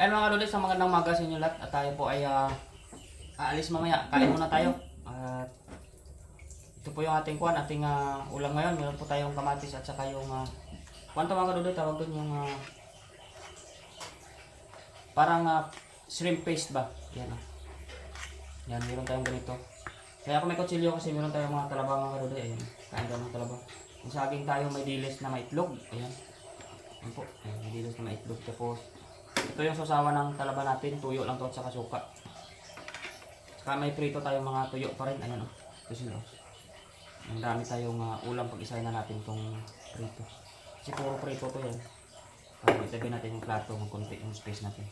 Ayan mga kalulit, sa magandang maga sa inyo lahat. At tayo po ay ah, aalis mamaya. Kain muna tayo. At ito po yung ating kuhan, ating ah, ulam ngayon. Meron po tayong kamatis at saka yung... Uh, kuhan to mga kalulit, tawag doon yung... ah, parang ah, shrimp paste ba? Yan ah. Yan, meron tayong ganito. Kaya ako may kutsilyo kasi meron tayong mga talaba mga kalulit. Ayan, kain tayo ng talaba. Yung saging tayo may dilis na may itlog. Ayan. Ayan po, ayan, may dilis na may itlog. Tapos, ito yung sasawa ng talaba natin, tuyo lang to at saka suka. Saka may prito tayong mga tuyo pa rin. Ayan o. Ito sila. oh. Ang dami tayong ah, ulam pag isahin na natin itong prito. Kasi puro prito to yan. Para itagay natin yung plato, magkunti yung space natin.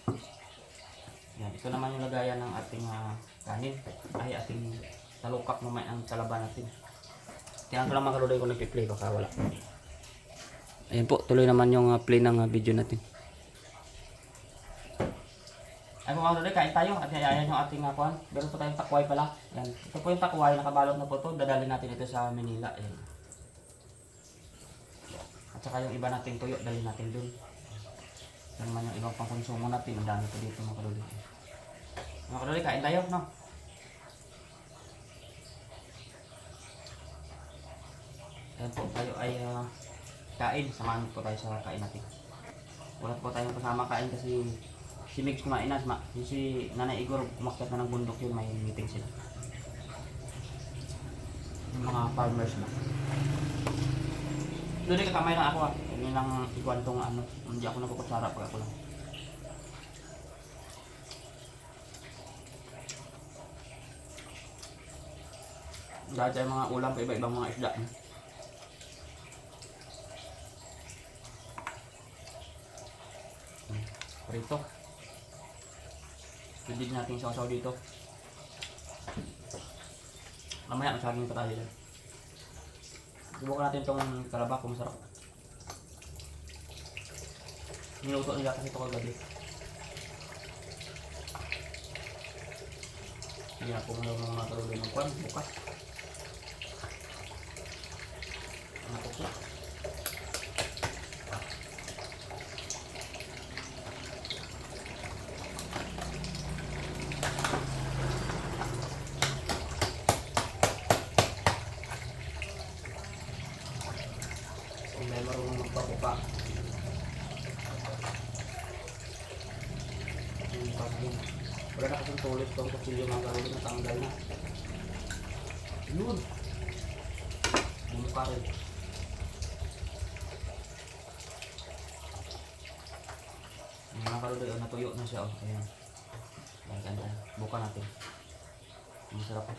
Yan. Ito naman yung lagayan ng ating ah, kanin. Ay ating talukap naman ang talaba natin. Kaya ko lang mga kaluloy kung nagpi-play baka wala. Ayan po, tuloy naman yung ah, play ng ah, video natin. Ay mga kaluloy, kain tayo at ayan yung ating uh, kuhan. Meron po tayong takway pala. Yan. Ito po yung takway, nakabalot na po ito. Dadalhin natin ito sa Manila. Ayan. At saka yung iba nating tuyo, dalhin natin dun. Ito naman yung ibang pangkonsumo natin. Ang dami po dito mga kaluloy. Mga kaluloy, kain tayo, no? Ayan po, tayo ay ah, kain. Samahan po tayo sa kain natin. Wala po tayong kasama kain kasi si kumain na. Ma, yung si Nanay Igor kumakyat na ng bundok yun. May meeting sila. Yung mga farmers na. Doon ka kamay lang ako ah. Yun lang ikuan tong ano. Hindi ako nagkukutsara pag ako lang. Dahil tayo mga ulam pa iba-ibang mga isda. eh. Prito. Din natin sasaw dito. Mamaya masaging pa tayo. Subukan natin itong kalaba kung masarap. Niluto nila kasi ito kagabi. Hindi na po mga mga karuloy ng kwan, bukas. Ano po po? Kung may marunong magpapupa. Yung pagin. Wala na kasing tulis itong kutsilyo mga karuloy natanggal na. Yun. Bumuka rin. Yung mga karuloy, oh, natuyo na siya. Oh. Ayan. Ayan, ganda. Buka natin. Masarap po.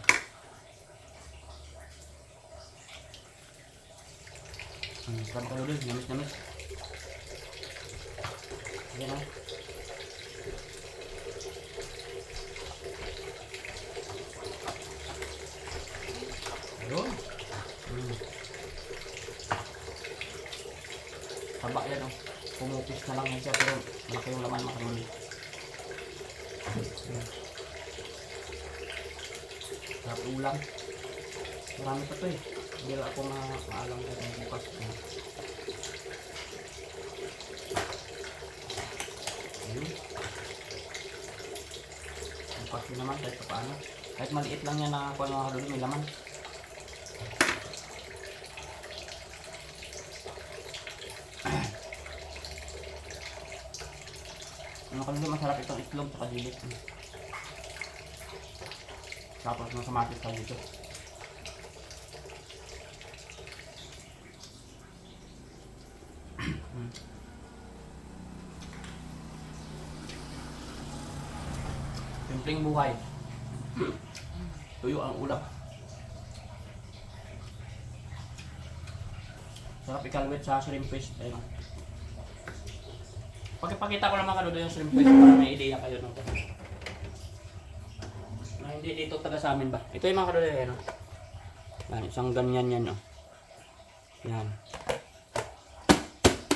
Hmm, sarap karuloy. Namis-namis. Ayan oh. Ayun. Hmm. Taba yan oh. Pumupis na lang siya pero malaki yung laman makaruli. Ayan. Sarap ulam. Marami pa to eh. Hindi ako ma- maalam sa itong bukas. Ayan. Bukas din naman kahit pa paano. Kahit maliit lang yan na kung ano haluli may laman. Ano kasi masarap itong itlog sa kadilit. Tapos ng kamatis pa dito. Simpleng buhay. Tuyo ang ulam. Sarap ikalwit sa shrimp paste. Ayun. Pagkipakita ko lang mga kaludo yung shrimp paste para may ideya kayo nung na hindi dito taga sa amin ba? Ito yung mga kaludo yan. oh. Yan, isang ganyan yan. Oh. Yan.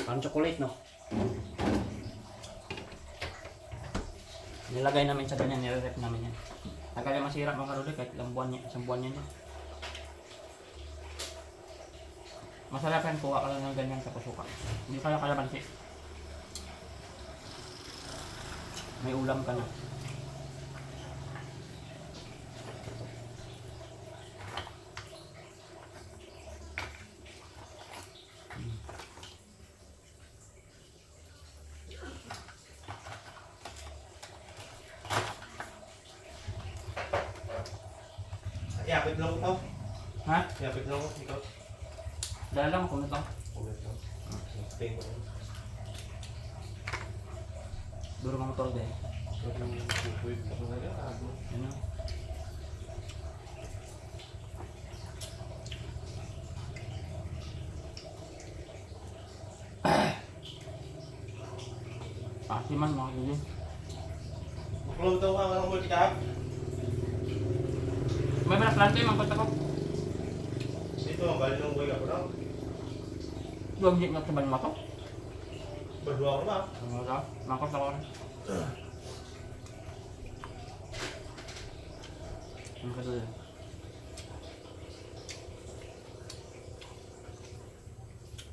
Parang chocolate no? Nilagay namin sa ganyan, nire-rep namin yan. Tagal yung masira mga kaludo kahit ilang buwan niya, isang buwan niya. Masarap yan, kuha ka lang ng ganyan sa pusuka. Hindi kaya kalamansi. May ulam ka na. Yapit lang ko. Ha? Yapit lang ko. Ikaw. Dala lang kung ito. Comment lang. Tingin ko. Duro mga motor din. So, kung pupuit ko na rin, ako. Ano? Pasi man mga kili. Makulong daw ka ng multi-cap. May mga plante yung mga ko. Dito, ang galing ng buhay ako na. Doon hindi nga saban mo Badwa ko na. Ano ka? Mangkot ako. Ano ka doon?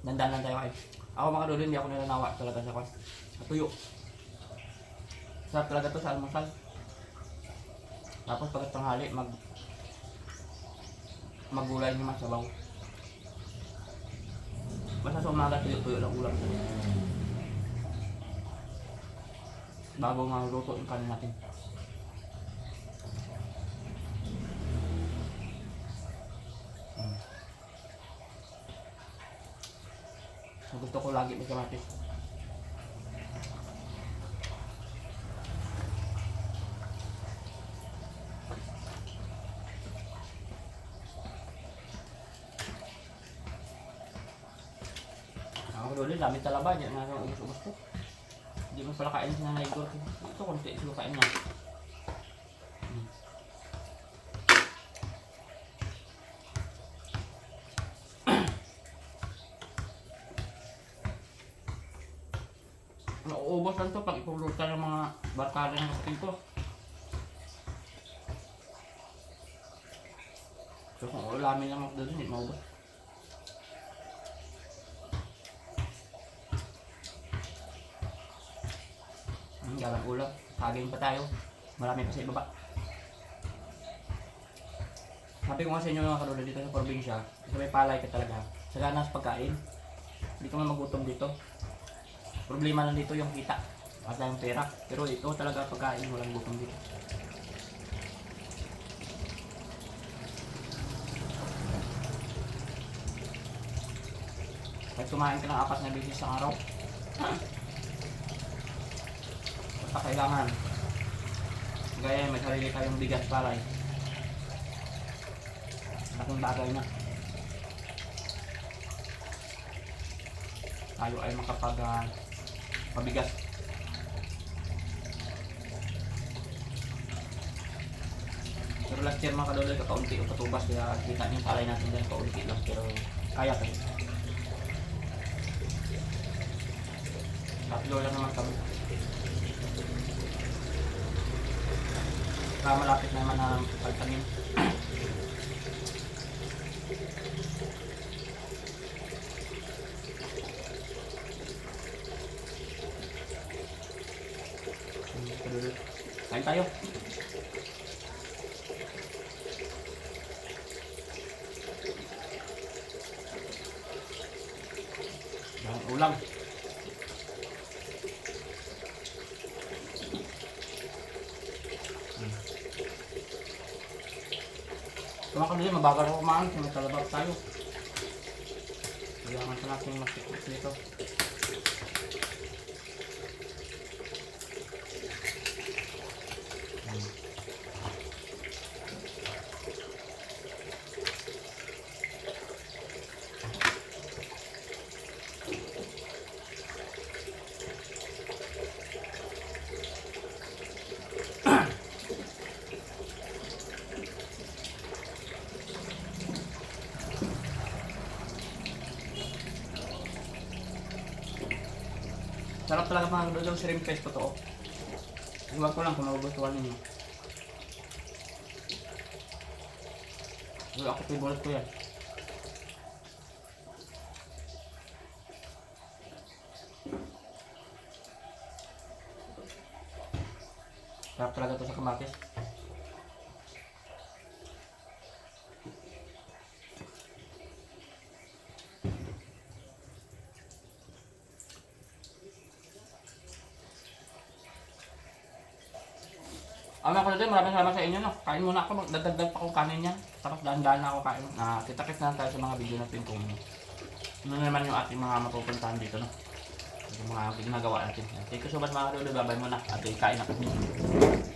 Dandan lang tayo kay. Ako mga doon, hindi ako nilanawa talaga sa kwan. Sa tuyo. Sarap talaga to sa almusal. Tapos pagkat tanghali, mag magulay naman sa baw. Basta sa umaga, tuyo-tuyo lang ulam. Bago maluto yung kanin natin. Mm. So, gusto ko lagi may kamatis. Ako dulu dami talaba dyan nga ubus-ubus ko. Hindi mo pala kain sa nanay ko. Ito konti sila kain niya. Hmm. Nauubos lang to pag ipulutan ng mga barkada ng kapatid ko. So kung ulamin lang ako doon, hindi maubos. Galang ulam. Saging pa tayo. Marami pa sa ibaba. Sabi ko nga sa inyo mga kalula dito sa probinsya, kasi may palay ka talaga. Sagana sa pagkain. Hindi ka man magutom dito. Problema lang dito yung kita. At yung pera. Pero ito talaga pagkain, walang gutom dito. Kahit kumain ka ng apat na beses sa araw, basta kailangan. Gaya may sarili tayong bigas palay. Laking bagay na. Tayo ay makapag ah, pabigas. Pero last year mga kadoloy, kakaunti o patubas kaya kita niyo palay natin din kaunti lang pero kaya kayo. Tatlo lang naman kami. Saka malapit naman na pagtanim. Kain tayo. Ulam. Ako nila, mabagal ako kumain kung may talabag tayo. Kailangan sa natin mag-fix dito. Sarap talaga mga doon shrimp paste totoo. Iwan ko lang kung magugustuhan ninyo. Well, ako favorite ko yan. Sarap talaga to sa kamatis. Ano ako dito, maraming salamat sa inyo no. Kain muna ako, dadagdag pa akong kanin yan. Tapos dahan-dahan na ako kain. Na kita-kit na tayo sa mga video natin kung ano naman yung ating mga mapupuntahan dito no. Yung mga ginagawa natin. Thank you so much mga kalulu. Babay muna. At kain kami.